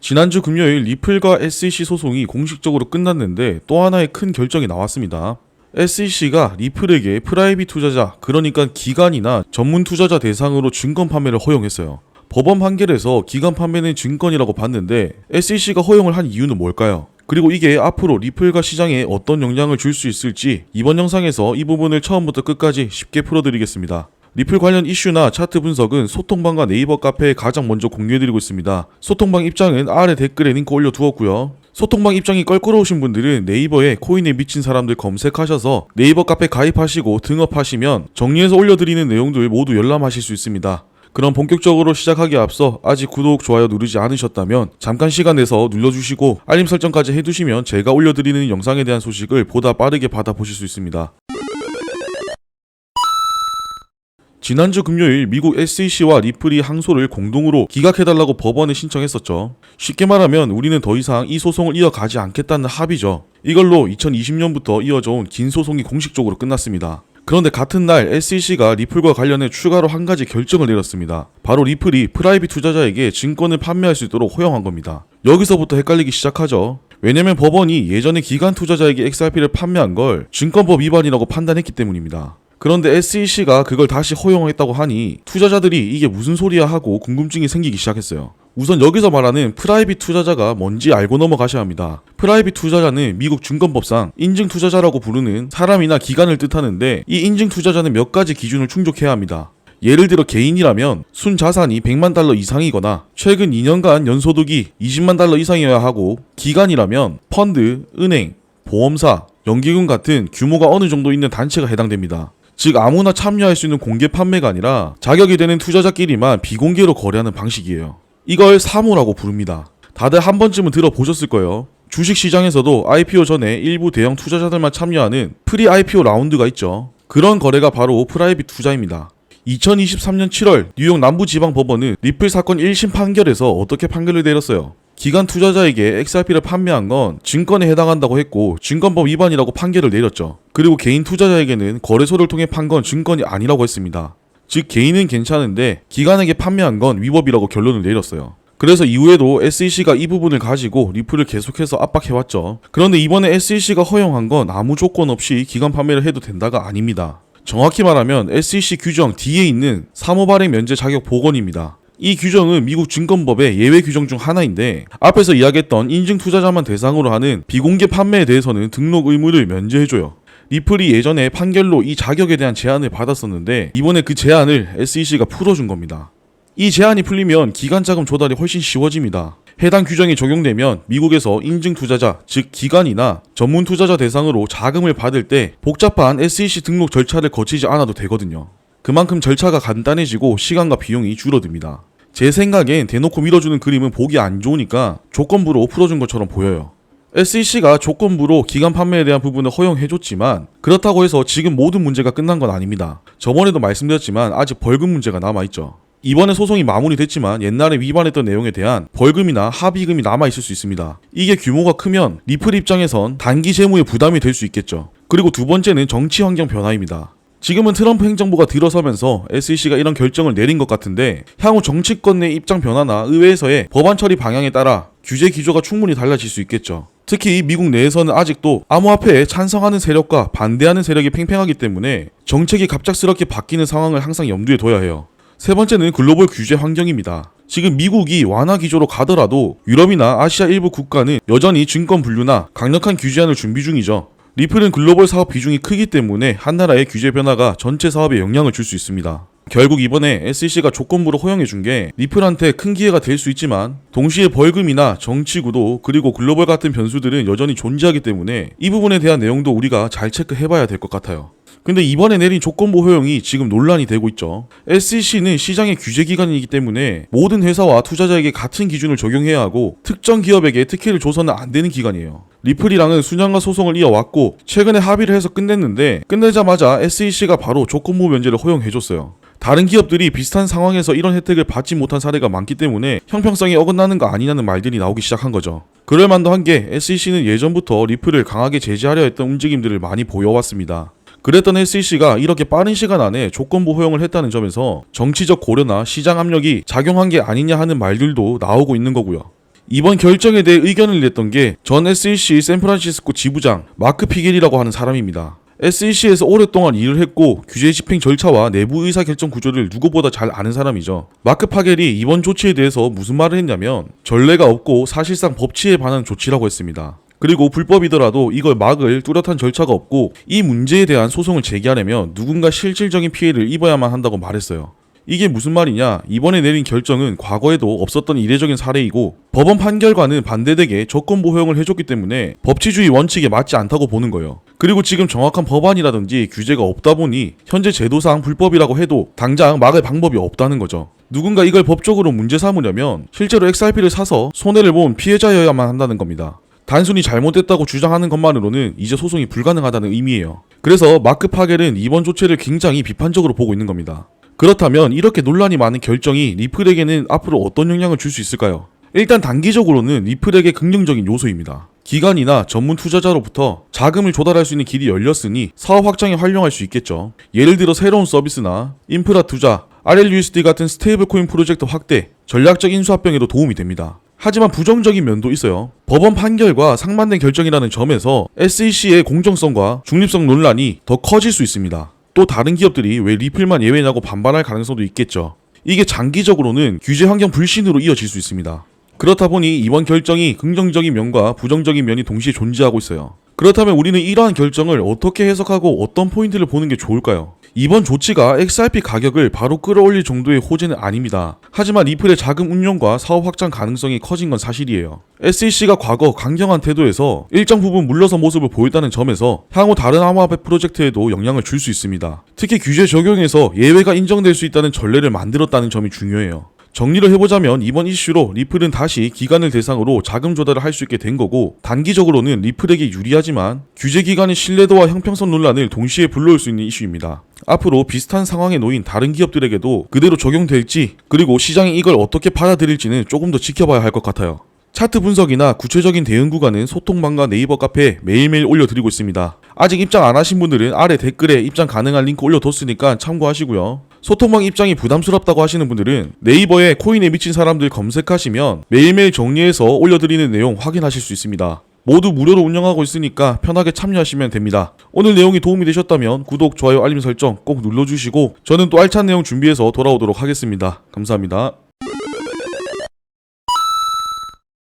지난주 금요일 리플과 SEC 소송이 공식적으로 끝났는데 또 하나의 큰 결정이 나왔습니다. SEC가 리플에게 프라이빗 투자자, 그러니까 기관이나 전문 투자자 대상으로 증권 판매를 허용했어요. 법원 판결에서 기관 판매는 증권이라고 봤는데 SEC가 허용을 한 이유는 뭘까요? 그리고 이게 앞으로 리플과 시장에 어떤 영향을 줄 수 있을지 이번 영상에서 이 부분을 처음부터 끝까지 쉽게 풀어드리겠습니다. 리플 관련 이슈나 차트 분석은 소통방과 네이버 카페에 가장 먼저 공유해드리고 있습니다. 소통방 입장은 아래 댓글에 링크 올려두었고요. 소통방 입장이 껄끄러우신 분들은 네이버에 코인에 미친 사람들 검색하셔서 네이버 카페 가입하시고 등업하시면 정리해서 올려드리는 내용들 모두 열람하실 수 있습니다. 그럼 본격적으로 시작하기에 앞서 아직 구독, 좋아요 누르지 않으셨다면 잠깐 시간 내서 눌러주시고 알림 설정까지 해두시면 제가 올려드리는 영상에 대한 소식을 보다 빠르게 받아보실 수 있습니다. 지난주 금요일 미국 SEC와 리플이 항소를 공동으로 기각해달라고 법원에 신청했었죠. 쉽게 말하면 우리는 더 이상 이 소송을 이어가지 않겠다는 합의죠. 이걸로 2020년부터 이어져 온 긴 소송이 공식적으로 끝났습니다. 그런데 같은 날 SEC가 리플과 관련해 추가로 한 가지 결정을 내렸습니다. 바로 리플이 프라이빗 투자자에게 증권을 판매할 수 있도록 허용한 겁니다. 여기서부터 헷갈리기 시작하죠. 왜냐면 법원이 예전에 기관 투자자에게 XRP를 판매한 걸 증권법 위반이라고 판단했기 때문입니다. 그런데 SEC가 그걸 다시 허용했다고 하니 투자자들이 이게 무슨 소리야 하고 궁금증이 생기기 시작했어요. 우선 여기서 말하는 프라이빗 투자자가 뭔지 알고 넘어가셔야 합니다. 프라이빗 투자자는 미국 증권법상 인증 투자자라고 부르는 사람이나 기관을 뜻하는데 이 인증 투자자는 몇 가지 기준을 충족해야 합니다. 예를 들어 개인이라면 순 자산이 100만 달러 이상이거나 최근 2년간 연소득이 20만 달러 이상이어야 하고 기관이라면 펀드, 은행, 보험사, 연기금 같은 규모가 어느 정도 있는 단체가 해당됩니다. 즉 아무나 참여할 수 있는 공개 판매가 아니라 자격이 되는 투자자끼리만 비공개로 거래하는 방식이에요. 이걸 사모라고 부릅니다. 다들 한 번쯤은 들어보셨을 거예요. 주식 시장에서도 IPO 전에 일부 대형 투자자들만 참여하는 프리 IPO 라운드가 있죠. 그런 거래가 바로 프라이빗 투자입니다. 2023년 7월 뉴욕 남부지방법원은 리플 사건 1심 판결에서 어떻게 판결을 내렸어요. 기관 투자자에게 XRP를 판매한 건 증권에 해당한다고 했고 증권법 위반이라고 판결을 내렸죠. 그리고 개인 투자자에게는 거래소를 통해 판 건 증권이 아니라고 했습니다. 즉 개인은 괜찮은데 기관에게 판매한 건 위법이라고 결론을 내렸어요. 그래서 이후에도 SEC가 이 부분을 가지고 리플을 계속해서 압박해왔죠. 그런데 이번에 SEC가 허용한 건 아무 조건 없이 기관 판매를 해도 된다가 아닙니다. 정확히 말하면 SEC 규정 D에 있는 사모 발행 면제 자격 복원입니다. 이 규정은 미국 증권법의 예외 규정 중 하나인데 앞에서 이야기했던 인증 투자자만 대상으로 하는 비공개 판매에 대해서는 등록 의무를 면제해줘요. 리플이 예전에 판결로 이 자격에 대한 제한을 받았었는데 이번에 그 제한을 SEC가 풀어준 겁니다. 이 제한이 풀리면 기관 자금 조달이 훨씬 쉬워집니다. 해당 규정이 적용되면 미국에서 인증 투자자, 즉 기관이나 전문 투자자 대상으로 자금을 받을 때 복잡한 SEC 등록 절차를 거치지 않아도 되거든요. 그만큼 절차가 간단해지고 시간과 비용이 줄어듭니다. 제 생각엔 대놓고 밀어주는 그림은 보기 안 좋으니까 조건부로 풀어준 것처럼 보여요. SEC가 조건부로 기간 판매에 대한 부분을 허용해줬지만 그렇다고 해서 지금 모든 문제가 끝난 건 아닙니다. 저번에도 말씀드렸지만 아직 벌금 문제가 남아있죠. 이번에 소송이 마무리됐지만 옛날에 위반했던 내용에 대한 벌금이나 합의금이 남아있을 수 있습니다. 이게 규모가 크면 리플 입장에선 단기 재무에 부담이 될 수 있겠죠. 그리고 두 번째는 정치 환경 변화입니다. 지금은 트럼프 행정부가 들어서면서 SEC가 이런 결정을 내린 것 같은데 향후 정치권 내 입장 변화나 의회에서의 법안 처리 방향에 따라 규제 기조가 충분히 달라질 수 있겠죠. 특히 미국 내에서는 아직도 암호화폐에 찬성하는 세력과 반대하는 세력이 팽팽하기 때문에 정책이 갑작스럽게 바뀌는 상황을 항상 염두에 둬야 해요. 세 번째는 글로벌 규제 환경입니다. 지금 미국이 완화 기조로 가더라도 유럽이나 아시아 일부 국가는 여전히 증권 분류나 강력한 규제안을 준비 중이죠. 리플은 글로벌 사업 비중이 크기 때문에 한 나라의 규제 변화가 전체 사업에 영향을 줄 수 있습니다. 결국 이번에 SEC가 조건부로 허용해 준 게 리플한테 큰 기회가 될 수 있지만 동시에 벌금이나 정치 구도 그리고 글로벌 같은 변수들은 여전히 존재하기 때문에 이 부분에 대한 내용도 우리가 잘 체크해 봐야 될 것 같아요. 근데 이번에 내린 조건부 허용이 지금 논란이 되고 있죠. SEC는 시장의 규제 기관이기 때문에 모든 회사와 투자자에게 같은 기준을 적용해야 하고 특정 기업에게 특혜를 줘서는 안 되는 기관이에요. 리플이랑은 수년간 소송을 이어왔고 최근에 합의를 해서 끝냈는데 끝내자마자 SEC가 바로 조건부 면제를 허용해줬어요. 다른 기업들이 비슷한 상황에서 이런 혜택을 받지 못한 사례가 많기 때문에 형평성이 어긋나는 거 아니냐는 말들이 나오기 시작한 거죠. 그럴 만도 한 게 SEC는 예전부터 리플을 강하게 제재하려 했던 움직임들을 많이 보여왔습니다. 그랬던 SEC가 이렇게 빠른 시간 안에 조건부 허용을 했다는 점에서 정치적 고려나 시장 압력이 작용한 게 아니냐 하는 말들도 나오고 있는 거고요. 이번 결정에 대해 의견을 냈던 게 전 SEC 샌프란시스코 지부장 마크 피겔이라고 하는 사람입니다. SEC에서 오랫동안 일을 했고 규제 집행 절차와 내부 의사 결정 구조를 누구보다 잘 아는 사람이죠. 마크 파겔이 이번 조치에 대해서 무슨 말을 했냐면 전례가 없고 사실상 법치에 반한 조치라고 했습니다. 그리고 불법이더라도 이걸 막을 뚜렷한 절차가 없고 이 문제에 대한 소송을 제기하려면 누군가 실질적인 피해를 입어야만 한다고 말했어요. 이게 무슨 말이냐? 이번에 내린 결정은 과거에도 없었던 이례적인 사례이고 법원 판결과는 반대되게 조건부 허용을 해줬기 때문에 법치주의 원칙에 맞지 않다고 보는 거예요. 그리고 지금 정확한 법안이라든지 규제가 없다 보니 현재 제도상 불법이라고 해도 당장 막을 방법이 없다는 거죠. 누군가 이걸 법적으로 문제 삼으려면 실제로 XRP를 사서 손해를 본 피해자여야만 한다는 겁니다. 단순히 잘못됐다고 주장하는 것만으로는 이제 소송이 불가능하다는 의미예요. 그래서 마크 파겔은 이번 조치를 굉장히 비판적으로 보고 있는 겁니다. 그렇다면 이렇게 논란이 많은 결정이 리플에게는 앞으로 어떤 영향을 줄 수 있을까요? 일단 단기적으로는 리플에게 긍정적인 요소입니다. 기관이나 전문 투자자로부터 자금을 조달할 수 있는 길이 열렸으니 사업 확장에 활용할 수 있겠죠. 예를 들어 새로운 서비스나 인프라 투자, RLUSD 같은 스테이블 코인 프로젝트 확대, 전략적 인수합병에도 도움이 됩니다. 하지만 부정적인 면도 있어요. 법원 판결과 상반된 결정이라는 점에서 SEC의 공정성과 중립성 논란이 더 커질 수 있습니다. 또 다른 기업들이 왜 리플만 예외냐고 반발할 가능성도 있겠죠. 이게 장기적으로는 규제 환경 불신으로 이어질 수 있습니다. 그렇다 보니 이번 결정이 긍정적인 면과 부정적인 면이 동시에 존재하고 있어요. 그렇다면 우리는 이러한 결정을 어떻게 해석하고 어떤 포인트를 보는 게 좋을까요? 이번 조치가 XRP 가격을 바로 끌어올릴 정도의 호재는 아닙니다. 하지만 리플의 자금 운용과 사업 확장 가능성이 커진 건 사실이에요. SEC가 과거 강경한 태도에서 일정 부분 물러서 모습을 보였다는 점에서 향후 다른 암호화폐 프로젝트에도 영향을 줄 수 있습니다. 특히 규제 적용에서 예외가 인정될 수 있다는 전례를 만들었다는 점이 중요해요. 정리를 해보자면 이번 이슈로 리플은 다시 기관을 대상으로 자금 조달을 할 수 있게 된 거고 단기적으로는 리플에게 유리하지만 규제 기관의 신뢰도와 형평성 논란을 동시에 불러올 수 있는 이슈입니다. 앞으로 비슷한 상황에 놓인 다른 기업들에게도 그대로 적용될지 그리고 시장이 이걸 어떻게 받아들일지는 조금 더 지켜봐야 할 것 같아요. 차트 분석이나 구체적인 대응 구간은 소통방과 네이버 카페에 매일매일 올려드리고 있습니다. 아직 입장 안 하신 분들은 아래 댓글에 입장 가능한 링크 올려뒀으니까 참고하시고요. 소통방 입장이 부담스럽다고 하시는 분들은 네이버에 코인에 미친 사람들 검색하시면 매일매일 정리해서 올려드리는 내용 확인하실 수 있습니다. 모두 무료로 운영하고 있으니까 편하게 참여하시면 됩니다. 오늘 내용이 도움이 되셨다면 구독, 좋아요, 알림 설정 꼭 눌러주시고 저는 또 알찬 내용 준비해서 돌아오도록 하겠습니다. 감사합니다.